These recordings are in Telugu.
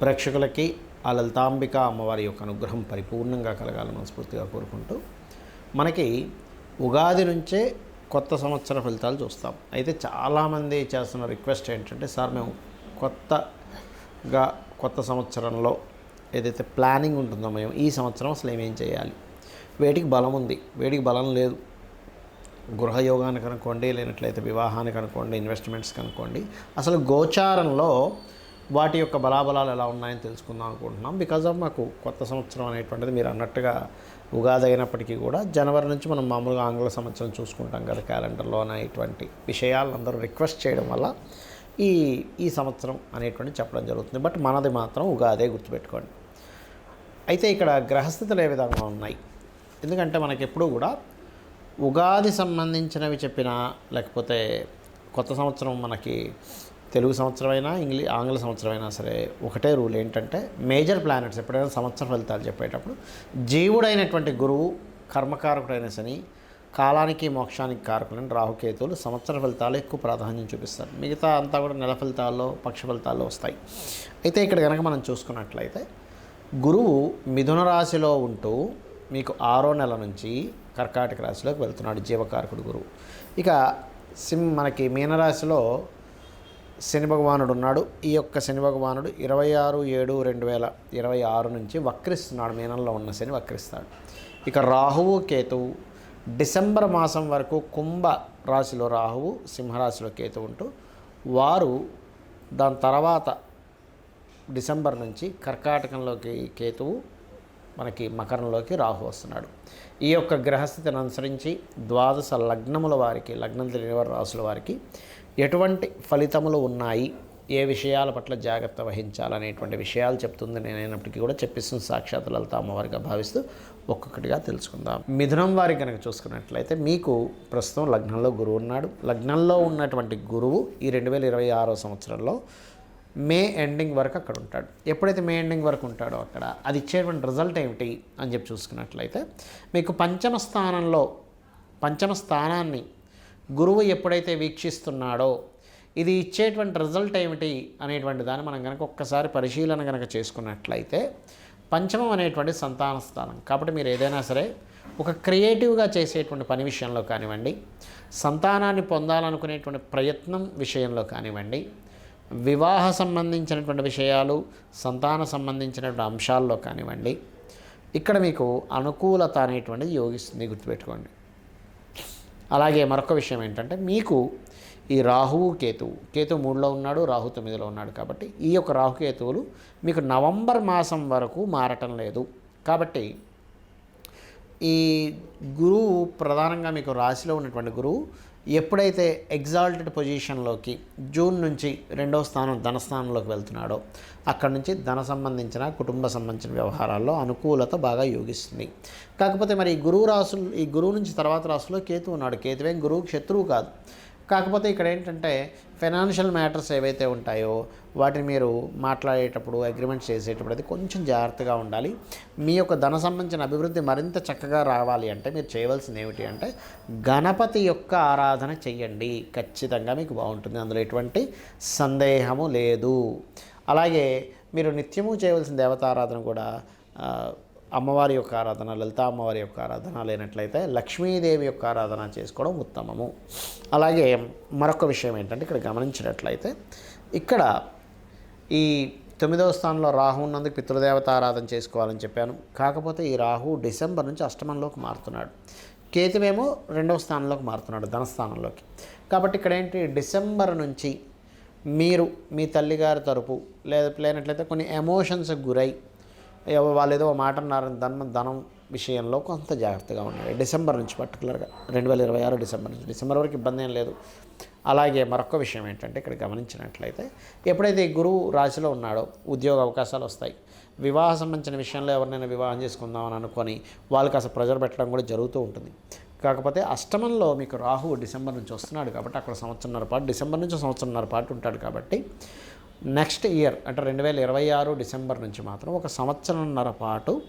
ప్రేక్షకులకి ఆ లలితాంబిక అమ్మవారి యొక్క అనుగ్రహం పరిపూర్ణంగా కలగాలని మనస్ఫూర్తిగా కోరుకుంటూ మనకి ఉగాది నుంచే కొత్త సంవత్సర ఫలితాలు చూస్తాం. అయితే చాలామంది చేస్తున్న రిక్వెస్ట్ ఏంటంటే సార్ మేము కొత్తగా కొత్త సంవత్సరంలో ఏదైతే ప్లానింగ్ ఉంటుందో మేము ఈ సంవత్సరం అసలు ఏమేం చేయాలి? వేటికి బలం ఉంది వేటికి బలం లేదు. గృహయోగానికి అనుకోండి లేనట్లయితే వివాహానికి అనుకోండి ఇన్వెస్ట్మెంట్స్కి అనుకోండి అసలు గోచారంలో వాటి యొక్క బలాబలాలు ఎలా ఉన్నాయని తెలుసుకుందాం అనుకుంటున్నాం. బికాజ్ ఆఫ్ మాకు కొత్త సంవత్సరం అనేటువంటిది మీరు అన్నట్టుగా ఉగాది అయినప్పటికీ కూడా జనవరి నుంచి మనం మామూలుగా ఆంగ్ల సంవత్సరం చూసుకుంటాం కదా క్యాలెండర్లో అనేటువంటి విషయాలు అందరూ రిక్వెస్ట్ చేయడం వల్ల ఈ ఈ సంవత్సరం అనేటువంటి చెప్పడం జరుగుతుంది. బట్ మనది మాత్రం ఉగాదే గుర్తుపెట్టుకోండి. అయితే ఇక్కడ గ్రహస్థితులు ఏ విధంగా ఉన్నాయి? ఎందుకంటే మనకి ఎప్పుడూ కూడా ఉగాది సంబంధించినవి చెప్పినా లేకపోతే కొత్త సంవత్సరం మనకి తెలుగు సంవత్సరమైనా ఇంగ్లీ ఆంగ్ల సంవత్సరమైనా సరే ఒకటే రూల్ ఏంటంటే మేజర్ ప్లానెట్స్ ఎప్పుడైనా సంవత్సర ఫలితాలు చెప్పేటప్పుడు జీవుడైనటువంటి గురువు కర్మకారకుడైన శని కాలానికి మోక్షానికి కారకులైన రాహుకేతువులు సంవత్సర ఫలితాలు ఎక్కువ ప్రాధాన్యం చూపిస్తారు. మిగతా అంతా కూడా నెల ఫలితాల్లో పక్ష ఫలితాల్లో వస్తాయి. అయితే ఇక్కడ కనుక మనం చూసుకున్నట్లయితే గురువు మిథున రాశిలో ఉంటూ మీకు ఆరో నెల నుంచి కర్కాటక రాశిలోకి వెళ్తున్నాడు జీవకారకుడు గురువు. ఇక సిం మనకి మీనరాశిలో శని భగవానుడు ఉన్నాడు. ఈ యొక్క శని భగవానుడు ఇరవై ఆరు ఏడు రెండు వేల ఇరవై ఆరు నుంచి వక్రిస్తున్నాడు మీనంలో ఉన్న శని వక్రిస్తాడు. ఇక రాహువు కేతువు డిసెంబర్ మాసం వరకు కుంభ రాశిలో రాహువు సింహరాశిలో కేతు ఉంటూ వారు దాని తర్వాత డిసెంబర్ నుంచి కర్కాటకంలోకి కేతువు మనకి మకరంలోకి రాహు వస్తున్నాడు. ఈ యొక్క గ్రహస్థితిని అనుసరించి ద్వాదశ లగ్నముల వారికి లగ్నం తెలియని రాసుల వారికి ఎటువంటి ఫలితములు ఉన్నాయి? ఏ విషయాల పట్ల జాగ్రత్త వహించాలనేటువంటి విషయాలు చెప్తుంది. నేనైనప్పటికీ కూడా చెప్పిస్తున్న సాక్షాత్ లలిత అమ్మవారిగా భావిస్తూ ఒక్కొక్కటిగా తెలుసుకుందాం. మిథునం వారికి కనుక చూసుకున్నట్లయితే మీకు ప్రస్తుతం లగ్నంలో గురువు ఉన్నాడు. లగ్నంలో ఉన్నటువంటి గురువు ఈ రెండు వేల ఇరవై ఆరో సంవత్సరంలో మే ఎండింగ్ వరకు అక్కడ ఉంటాడు. ఎప్పుడైతే మే ఎండింగ్ వరకు ఉంటాడో అక్కడ అది ఇచ్చేటువంటి రిజల్ట్ ఏమిటి అని చెప్పి చూసుకున్నట్లయితే మీకు పంచమ స్థానంలో పంచమ స్థానాన్ని గురువు ఎప్పుడైతే వీక్షిస్తున్నాడో ఇది ఇచ్చేటువంటి రిజల్ట్ ఏమిటి అనేటువంటి దాన్ని మనం కనుక ఒక్కసారి పరిశీలన కనుక చేసుకున్నట్లయితే పంచమం అనేటువంటి సంతాన స్థానం. కాబట్టి మీరు ఏదైనా సరే ఒక క్రియేటివ్గా చేసేటువంటి పని విషయంలో కానివ్వండి సంతానాన్ని పొందాలనుకునేటువంటి ప్రయత్నం విషయంలో కానివ్వండి వివాహ సంబంధించినటువంటి విషయాలు సంతాన సంబంధించినటువంటి అంశాల్లో కానివ్వండి ఇక్కడ మీకు అనుకూలత అనేటువంటిది యోగిస్తుంది గుర్తుపెట్టుకోండి. అలాగే మరొక విషయం ఏంటంటే మీకు ఈ రాహువు కేతువు కేతువు మూడులో ఉన్నాడు రాహు తొమ్మిదిలో ఉన్నాడు కాబట్టి ఈ యొక్క రాహుకేతువులు మీకు నవంబర్ మాసం వరకు మారటం లేదు. కాబట్టి ఈ గురువు ప్రధానంగా మీకు రాశిలో ఉన్నటువంటి గురువు ఎప్పుడైతే ఎగ్జాల్టెడ్ పొజిషన్లోకి జూన్ నుంచి రెండవ స్థానం ధనస్థానంలోకి వెళ్తున్నాడో అక్కడ నుంచి ధన సంబంధించిన కుటుంబ సంబంధించిన వ్యవహారాల్లో అనుకూలత బాగా యోగిస్తుంది. కాకపోతే మరి ఈ గురువు రాసులు ఈ గురువు నుంచి తర్వాత రాసులో కేతు ఉన్నాడు. కేతువేం గురువు శత్రువు కాదు. కాకపోతే ఇక్కడ ఏంటంటే ఫైనాన్షియల్ మ్యాటర్స్ ఏవైతే ఉంటాయో వాటిని మీరు మాట్లాడేటప్పుడు అగ్రిమెంట్ చేసేటప్పుడు అది కొంచెం జాగ్రత్తగా ఉండాలి. మీ యొక్క ధన సంబంధించిన అభివృద్ధి మరింత చక్కగా రావాలి అంటే మీరు చేయవలసింది ఏమిటి అంటే గణపతి యొక్క ఆరాధన చెయ్యండి. ఖచ్చితంగా మీకు బాగుంటుంది. అందులో ఎటువంటి సందేహము లేదు. అలాగే మీరు నిత్యము చేయవలసిన దేవతారాధన కూడా అమ్మవారి యొక్క ఆరాధన లలితా అమ్మవారి యొక్క ఆరాధన లేనట్లయితే లక్ష్మీదేవి యొక్క ఆరాధన చేసుకోవడం ఉత్తమము. అలాగే మరొక విషయం ఏంటంటే ఇక్కడ గమనించినట్లయితే ఇక్కడ ఈ తొమ్మిదవ స్థానంలో రాహు ఉన్నందుకు పితృదేవత ఆరాధన చేసుకోవాలని చెప్పాను. కాకపోతే ఈ రాహు డిసెంబర్ నుంచి అష్టమంలోకి మారుతున్నాడు. కేతువేమో రెండవ స్థానంలోకి మారుతున్నాడు ధనస్థానంలోకి. కాబట్టి ఇక్కడ ఏంటి? డిసెంబర్ నుంచి మీరు మీ తల్లిగారి తరపు లేదా లేనట్లయితే కొన్ని ఎమోషన్స్కి గురై వాళ్ళు ఏదో ఒక మాట అన్నారని ధనం ధనం విషయంలో కొంత జాగ్రత్తగా ఉండాలి డిసెంబర్ నుంచి పర్టికులర్గా రెండు వేల ఇరవై ఆరు డిసెంబర్ నుంచి. డిసెంబర్ వరకు ఇబ్బంది ఏం లేదు. అలాగే మరొక విషయం ఏంటంటే ఇక్కడ గమనించినట్లయితే ఎప్పుడైతే గురువు రాశిలో ఉన్నాడో ఉద్యోగ అవకాశాలు వస్తాయి. వివాహ సంబంధించిన విషయంలో ఎవరినైనా వివాహం చేసుకుందామని అనుకొని వాళ్ళకి అసలు ప్రెజర్ పెట్టడం కూడా జరుగుతూ ఉంటుంది. కాకపోతే అష్టమంలో మీకు రాహు డిసెంబర్ నుంచి వస్తున్నాడు కాబట్టి అక్కడ సంవత్సరంన్నర పాటు డిసెంబర్ నుంచి సంవత్సరంన్నర పాటు ఉంటాడు కాబట్టి నెక్స్ట్ ఇయర్ అంటే రెండు వేల ఇరవై ఆరు డిసెంబర్ నుంచి మాత్రం ఒక సంవత్సరంన్నర పాటు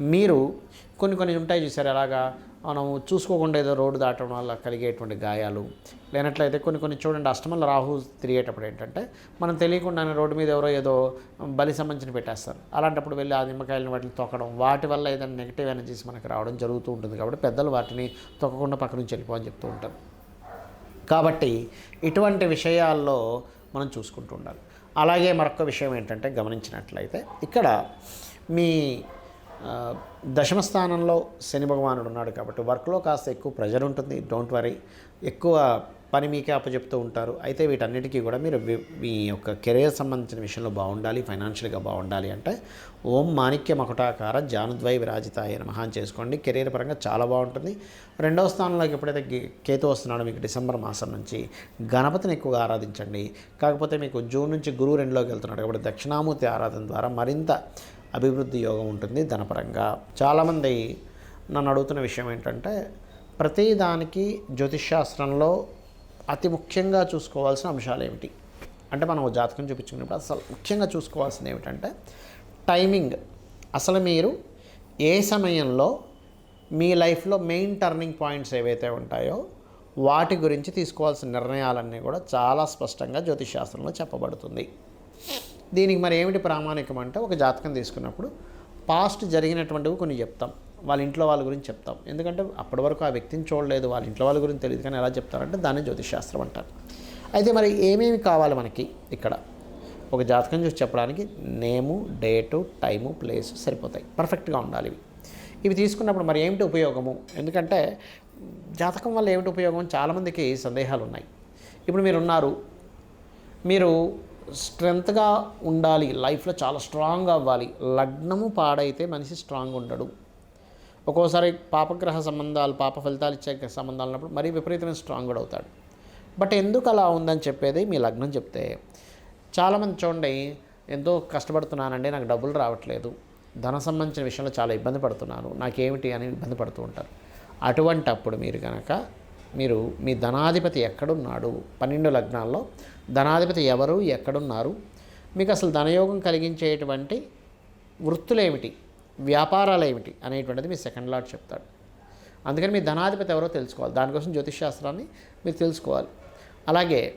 మీరు కొన్ని కొన్ని ఉంటాయి చూసారు ఎలాగా? మనం చూసుకోకుండా ఏదో రోడ్డు దాటడం వల్ల కలిగేటువంటి గాయాలు లేనట్లయితే కొన్ని కొన్ని చూడండి అష్టమంలో రాహు తిరిగేటప్పుడు ఏంటంటే మనం తెలియకుండానే రోడ్డు మీద ఎవరో ఏదో బలి సంబంధించిన పెట్టేస్తారు. అలాంటప్పుడు వెళ్ళి ఆ నిమ్మకాయలను వాటిని తొక్కడం వాటి వల్ల ఏదైనా నెగిటివ్ ఎనర్జీస్ మనకు రావడం జరుగుతూ ఉంటుంది కాబట్టి పెద్దలు వాటిని తొక్కకుండా పక్క నుంచి వెళ్ళిపోవని చెప్తూ ఉంటారు. కాబట్టి ఇటువంటి విషయాల్లో మనం చూసుకుంటూ ఉండాలి. అలాగే మరొక విషయం ఏంటంటే గమనించినట్లయితే ఇక్కడ మీ దశమస్థానంలో దశమ స్థానంలో శని భగవానుడు ఉన్నాడు కాబట్టి వర్క్లో కాస్త ఎక్కువ ప్రెజర్ ఉంటుంది. డోంట్ వరీ ఎక్కువ పని మీకే అప్పచెప్తూ ఉంటారు. అయితే వీటన్నిటికీ కూడా మీరు మీ యొక్క కెరీర్ సంబంధించిన విషయంలో బాగుండాలి ఫైనాన్షియల్గా బాగుండాలి అంటే ఓం మాణిక్య మకుటాకార జానుద్వై విరాజితాయ నమః చేసుకోండి. కెరీర్ పరంగా చాలా బాగుంటుంది. రెండవ స్థానంలోకి ఎప్పుడైతే కేతు వస్తున్నాడో మీకు డిసెంబర్ మాసం నుంచి గణపతిని ఎక్కువగా ఆరాధించండి. కాకపోతే మీకు జూన్ నుంచి గురువు రెండులోకి వెళ్తున్నాడు కాబట్టి దక్షిణామూర్తి ఆరాధన ద్వారా మరింత అభివృద్ధి యోగం ఉంటుంది ధనపరంగా. చాలామంది నన్ను అడుగుతున్న విషయం ఏంటంటే ప్రతి దానికి జ్యోతిష్శాస్త్రంలో అతి ముఖ్యంగా చూసుకోవాల్సిన అంశాలు ఏమిటి? అంటే మనం జాతకం చూపించుకున్నప్పుడు అసలు ముఖ్యంగా చూసుకోవాల్సింది ఏమిటంటే టైమింగ్. అసలు మీరు ఏ సమయంలో మీ లైఫ్లో మెయిన్ టర్నింగ్ పాయింట్స్ ఏవైతే ఉంటాయో వాటి గురించి తీసుకోవాల్సిన నిర్ణయాలన్నీ కూడా చాలా స్పష్టంగా జ్యోతిష్శాస్త్రంలో చెప్పబడుతుంది. దీనికి మరి ఏమిటి ప్రామాణికం అంటే ఒక జాతకం తీసుకున్నప్పుడు పాస్ట్ జరిగినటువంటివి కొన్ని చెప్తాం. వాళ్ళ ఇంట్లో వాళ్ళ గురించి చెప్తాం. ఎందుకంటే అప్పటి వరకు ఆ వ్యక్తిని చూడలేదు వాళ్ళ ఇంట్లో వాళ్ళ గురించి తెలియదు. కానీ ఎలా చెప్తారంటే దాన్ని జ్యోతిషశాస్త్రం అంటారు. అయితే మరి ఏమేమి కావాలి మనకి ఇక్కడ? ఒక జాతకం చూసి చెప్పడానికి నేము డేటు టైము ప్లేస్ సరిపోతాయి. పర్ఫెక్ట్గా ఉండాలి ఇవి. ఇవి తీసుకున్నప్పుడు మరి ఏమిటి ఉపయోగము? ఎందుకంటే జాతకం వల్ల ఏమిటి ఉపయోగం? చాలామందికి సందేహాలు ఉన్నాయి. ఇప్పుడు మీరు ఉన్నారు మీరు స్ట్రెంగ్త్గా ఉండాలి లైఫ్లో చాలా స్ట్రాంగ్ అవ్వాలి. లగ్నము పాడైతే మనిషి స్ట్రాంగ్ ఉండడు ఒక్కోసారి పాపగ్రహ సంబంధాలు పాప ఫలితాలు ఇచ్చే సంబంధాలు ఉన్నప్పుడు మరీ విపరీతమైన స్ట్రాంగ్ కూడా అవుతాడు. బట్ ఎందుకు అలా ఉందని చెప్పేది మీ లగ్నం చెప్తే చాలామంది చూడండి ఎంతో కష్టపడుతున్నానండి నాకు డబ్బులు రావట్లేదు. ధన సంబంధించిన విషయంలో చాలా ఇబ్బంది పడుతున్నాను నాకేమిటి? అని ఇబ్బంది పడుతూ ఉంటారు. అటువంటి అప్పుడు మీరు కనుక మీరు మీ ధనాధిపతి ఎక్కడున్నాడు? పన్నెండు లగ్నాల్లో ధనాధిపతి ఎవరు ఎక్కడున్నారు మీకు అసలు ధనయోగం కలిగించేటువంటి వృత్తులేమిటి వ్యాపారాలు ఏమిటి అనేటువంటిది మీ సెకండ్ లాట్ చెప్తాడు. అందుకని మీ ధనాధిపతి ఎవరో తెలుసుకోవాలి. దానికోసం జ్యోతిష్ శాస్త్రాన్ని మీరు తెలుసుకోవాలి. అలాగే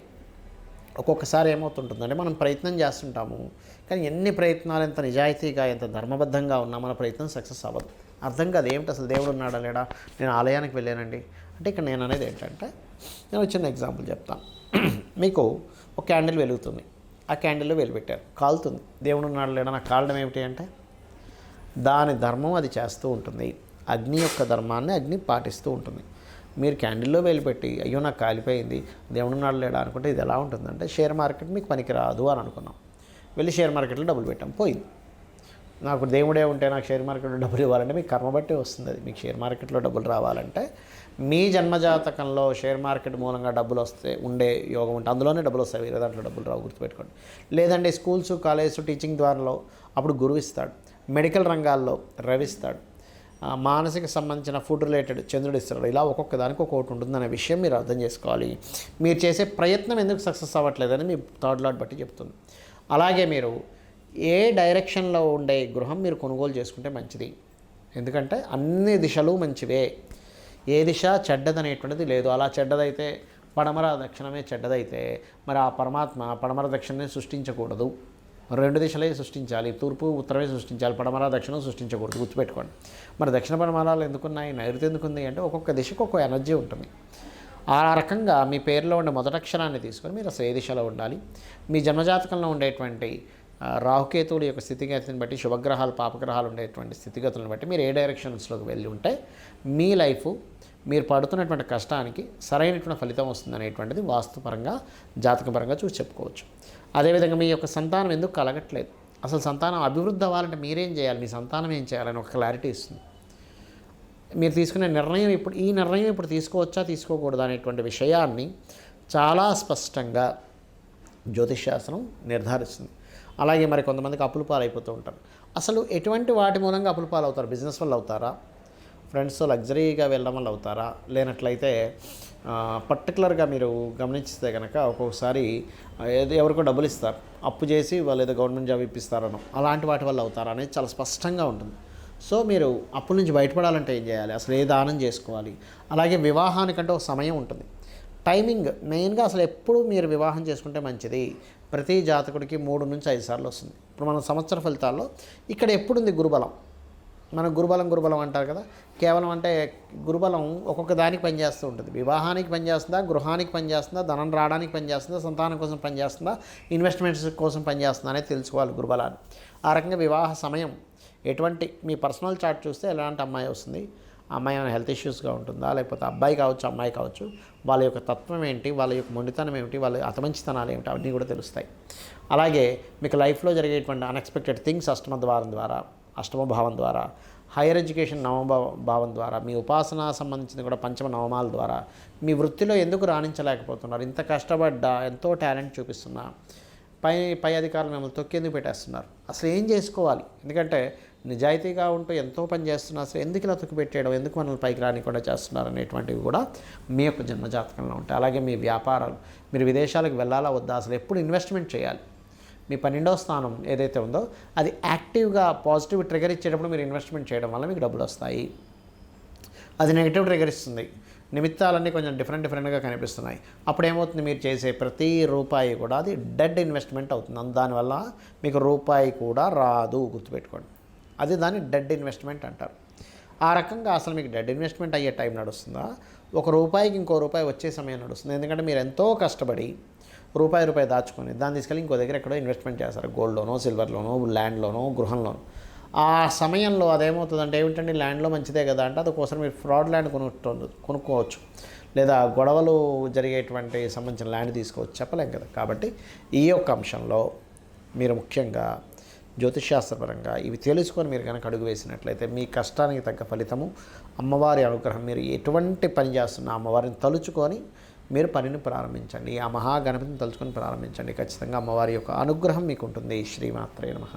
ఒక్కొక్కసారి ఏమవుతుంటుందంటే మనం ప్రయత్నం చేస్తుంటాము కానీ ఎన్ని ప్రయత్నాలు ఎంత నిజాయితీగా ఎంత ధర్మబద్ధంగా ఉన్నా మన ప్రయత్నం సక్సెస్ అవ్వదు. అర్థం కాదు ఏమిటి అసలు దేవుడు ఉన్నాడా లేడా నేను ఆలయానికి వెళ్ళానండి. అంటే ఇక్కడ నేను అనేది ఏంటంటే నేను చిన్న ఎగ్జాంపుల్ చెప్తాను మీకు ఒక క్యాండిల్ వెలుగుతుంది. ఆ క్యాండిల్లో వెలిపెట్టారు. కాలుతుంది. దేవుడు ఉన్నాడు లేడా? నాకు కాలడం ఏమిటి అంటే దాని ధర్మం అది చేస్తూ ఉంటుంది. అగ్ని యొక్క ధర్మాన్ని అగ్ని పాటిస్తూ ఉంటుంది. మీరు క్యాండిల్లో వెలిపెట్టి అయ్యో నాకు కాలిపోయింది. దేవుడు నాడు లేడా? అనుకుంటే ఇది ఎలా ఉంటుందంటే షేర్ మార్కెట్ మీకు పనికి రాదు అని అనుకున్నాం. వెళ్ళి షేర్ మార్కెట్లో డబ్బులు పెట్టాం. పోయింది. నాకు దేవుడే ఉంటే నాకు షేర్ మార్కెట్లో డబ్బులు ఇవ్వాలంటే మీకు కర్మ బట్టి వస్తుంది. అది మీకు షేర్ మార్కెట్లో డబ్బులు రావాలంటే మీ జన్మజాతకంలో షేర్ మార్కెట్ మూలంగా డబ్బులు వస్తే ఉండే యోగం ఉంటే అందులోనే డబ్బులు వస్తాయి. వేరే దాంట్లో డబ్బులు రావు గుర్తుపెట్టుకోండి. లేదంటే స్కూల్స్ కాలేజెస్ టీచింగ్ ద్వారాలో అప్పుడు గురువు ఇస్తాడు. మెడికల్ రంగాల్లో రవిస్తాడు మానసిక సంబంధించిన ఫుడ్ రిలేటెడ్ చంద్రుడు ఇస్తాడు. ఇలా ఒక్కొక్క దానికి ఒక్కొక్కటి ఉంటుందనే విషయం మీరు అర్థం చేసుకోవాలి. మీరు చేసే ప్రయత్నం ఎందుకు సక్సెస్ అవ్వట్లేదని మీ థర్డ్ లాట్ బట్టి చెప్తుంది. అలాగే మీరు ఏ డైరెక్షన్లో ఉండే గృహం మీరు కొనుగోలు చేసుకుంటే మంచిది. ఎందుకంటే అన్ని దిశలు మంచివే. ఏ దిశ చెడ్డదనేటువంటిది లేదు. అలా చెడ్డదైతే పడమర దక్షిణమే చెడ్డదైతే మరి ఆ పరమాత్మ పడమర దక్షిణమే సృష్టించకూడదు. రెండు దిశలే సృష్టించాలి. తూర్పు ఉత్తరమే సృష్టించాలి. పడమర దక్షిణం సృష్టించకూడదు. గుర్తుపెట్టుకోండి. మరి దక్షిణ పడమరాలు ఎందుకున్నాయి? నైరుతి ఎందుకుంది? అంటే ఒక్కొక్క దిశకు ఒక్కొక్క ఎనర్జీ ఉంటుంది. ఆ రకంగా మీ పేరులో ఉండే మొదటక్షరాన్ని తీసుకొని మీరు అసలు ఏ దిశలో ఉండాలి? మీ జన్మజాతకంలో ఉండేటువంటి రాహుకేతువుల యొక్క స్థితిగతిని బట్టి శుభగ్రహాలు పాపగ్రహాలు ఉండేటువంటి స్థితిగతులను బట్టి మీరు ఏ డైరెక్షన్స్లోకి వెళ్ళి ఉంటే మీ లైఫ్ మీరు పడుతున్నటువంటి కష్టానికి సరైనటువంటి ఫలితం వస్తుంది అనేటువంటిది వాస్తుపరంగా జాతకపరంగా చూసి చెప్పుకోవచ్చు. అదేవిధంగా మీ యొక్క సంతానం ఎందుకు కలగట్లేదు? అసలు సంతానం అభివృద్ధి అవ్వాలంటే మీరేం చేయాలి? మీ సంతానం ఏం చేయాలని ఒక క్లారిటీ ఇస్తుంది. మీరు తీసుకునే నిర్ణయం ఇప్పుడు ఈ నిర్ణయం ఇప్పుడు తీసుకోవచ్చా తీసుకోకూడదా అనేటువంటి విషయాన్ని చాలా స్పష్టంగా జ్యోతిష్శాస్త్రం నిర్ధారిస్తుంది. అలాగే మరి కొంతమందికి అప్పులు పాలైపోతూ ఉంటారు. అసలు ఎటువంటి వాటి మూలంగా అప్పులు పాలవుతారు? బిజినెస్ వల్ల అవుతారా? ఫ్రెండ్స్తో లగ్జరీగా వెళ్ళడం వల్ల అవుతారా? లేనట్లయితే పర్టికులర్గా మీరు గమనిస్తే కనుక ఒక్కొక్కసారి ఏదో ఎవరికో డబ్బులు ఇస్తారు. అప్పు చేసి వాళ్ళు ఏదో గవర్నమెంట్ జాబ్ ఇప్పిస్తారనో అలాంటి వాటి వల్ల అవుతారా అనేది చాలా స్పష్టంగా ఉంటుంది. సో మీరు అప్పుల నుంచి బయటపడాలంటే ఏం చేయాలి? అసలు ఏ దానం చేసుకోవాలి? అలాగే వివాహానికంటే ఒక సమయం ఉంటుంది. టైమింగ్ మెయిన్గా అసలు ఎప్పుడు మీరు వివాహం చేసుకుంటే మంచిది? ప్రతి జాతకుడికి మూడు నుంచి ఐదు సార్లు వస్తుంది. ఇప్పుడు మన సంవత్సర ఫలితాల్లో ఇక్కడ ఎప్పుడుంది గురుబలం? మన గురుబలం గురుబలం అంటారు కదా? కేవలం అంటే గురుబలం ఒక్కొక్క దానికి పనిచేస్తూ ఉంటుంది. వివాహానికి పనిచేస్తుందా? గృహానికి పనిచేస్తుందా? ధనం రావడానికి పనిచేస్తుందా? సంతానం కోసం పనిచేస్తుందా? ఇన్వెస్ట్మెంట్స్ కోసం పనిచేస్తుందా అనేది తెలుసుకోవాలి గురుబలాన్ని. ఆ రకంగా వివాహ సమయం ఎటువంటి మీ పర్సనల్ చార్ట్ చూస్తే ఎలాంటి అమ్మాయి వస్తుంది? అమ్మాయి ఏమైనా హెల్త్ ఇష్యూస్గా ఉంటుందా? లేకపోతే అబ్బాయి కావచ్చు అమ్మాయి కావచ్చు వాళ్ళ యొక్క తత్వం ఏంటి? వాళ్ళ యొక్క మొండితనం ఏమిటి? వాళ్ళ అతమంచితనాలు ఏమిటి? అవన్నీ కూడా తెలుస్తాయి. అలాగే మీకు లైఫ్లో జరిగేటువంటి అన్ఎక్స్పెక్టెడ్ థింగ్స్ అష్టమ ద్వారం ద్వారా అష్టమ భావం ద్వారా హైయర్ ఎడ్యుకేషన్ నవమ భావం ద్వారా మీ ఉపాసన సంబంధించిన కూడా పంచమ నవమాల ద్వారా మీ వృత్తిలో ఎందుకు రాణించలేకపోతున్నారు? ఇంత కష్టపడ్డా ఎంతో టాలెంట్ చూపిస్తున్నా పై పై అధికారులు మిమ్మల్ని తొక్కేందుకు పెట్టేస్తున్నారు? అసలు ఏం చేసుకోవాలి? ఎందుకంటే నిజాయితీగా ఉంటూ ఎంతో పని చేస్తున్నా అసలు ఎందుకు ఇలా పెట్టేయడం ఎందుకు మనల్ని పైకి రానికుండా చేస్తున్నారు అనేటువంటివి కూడా మీ యొక్క జన్మజాతకంలో ఉంటాయి. అలాగే మీ వ్యాపారాలు మీరు విదేశాలకు వెళ్ళాలా వద్దా అసలు ఎప్పుడు ఇన్వెస్ట్మెంట్ చేయాలి? మీ పన్నెండవ స్థానం ఏదైతే ఉందో అది యాక్టివ్గా పాజిటివ్ ట్రిగర్ ఇచ్చేటప్పుడు మీరు ఇన్వెస్ట్మెంట్ చేయడం వల్ల మీకు డబ్బులు వస్తాయి. అది నెగిటివ్ ట్రిగర్ ఇస్తుంది. నిమిత్తాలన్నీ కొంచెం డిఫరెంట్ డిఫరెంట్గా కనిపిస్తున్నాయి. అప్పుడు ఏమవుతుంది? మీరు చేసే ప్రతి రూపాయి కూడా అది డెడ్ ఇన్వెస్ట్మెంట్ అవుతుంది. దానివల్ల మీకు రూపాయి కూడా రాదు గుర్తుపెట్టుకోండి. అది దాన్ని డెడ్ ఇన్వెస్ట్మెంట్ అంటారు. ఆ రకంగా అసలు మీకు డెడ్ ఇన్వెస్ట్మెంట్ అయ్యే టైం నడుస్తుందా? ఒక రూపాయికి ఇంకో రూపాయి వచ్చే సమయం నడుస్తుంది. ఎందుకంటే మీరు ఎంతో కష్టపడి రూపాయి రూపాయి దాచుకొని దాన్ని తీసుకెళ్ళి ఇంకో దగ్గర ఎక్కడో ఇన్వెస్ట్మెంట్ చేస్తారు. గోల్డ్లోనో సిల్వర్లోనో ల్యాండ్లోనో గృహంలోనో. ఆ సమయంలో అదేమవుతుందంటే ఏమిటంటే ల్యాండ్లో మంచిదే కదా అంటే అందుకోసం మీరు ఫ్రాడ్ ల్యాండ్ కొనుక్కోవచ్చు కొనుక్కోవచ్చు. లేదా గొడవలు జరిగేటువంటి సంబంధించిన ల్యాండ్ తీసుకోవచ్చు. చెప్పలేం కదా. కాబట్టి ఈ యొక్క అంశంలో మీరు ముఖ్యంగా జ్యోతిష్శాస్త్రపరంగా ఇవి తెలుసుకొని మీరు కనుక అడుగు వేసినట్లయితే మీ కష్టానికి తగ్గ ఫలితము అమ్మవారి అనుగ్రహం మీరు ఎటువంటి పని చేస్తున్న అమ్మవారిని తలుచుకొని మీరు పనిని ప్రారంభించండి. ఆ మహాగణపతిని తలుచుకొని ప్రారంభించండి. ఖచ్చితంగా అమ్మవారి యొక్క అనుగ్రహం మీకు ఉంటుంది. శ్రీమాత్రే నమ.